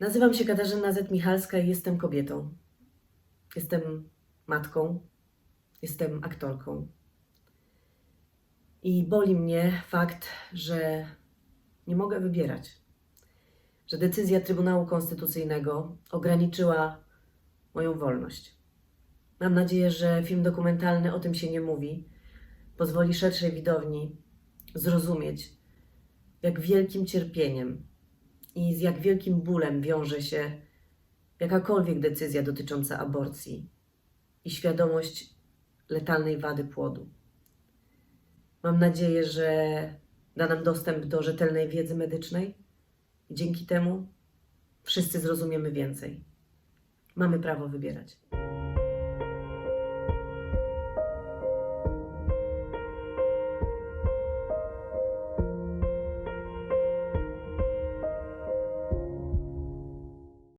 Nazywam się Katarzyna Z. Michalska i jestem kobietą. Jestem matką, jestem aktorką. I boli mnie fakt, że nie mogę wybierać. Że decyzja Trybunału Konstytucyjnego ograniczyła moją wolność. Mam nadzieję, że film dokumentalny o tym się nie mówi, pozwoli szerszej widowni zrozumieć, jak wielkim cierpieniem i z jak wielkim bólem wiąże się jakakolwiek decyzja dotycząca aborcji i świadomość letalnej wady płodu. Mam nadzieję, że da nam dostęp do rzetelnej wiedzy medycznej i dzięki temu wszyscy zrozumiemy więcej. Mamy prawo wybierać.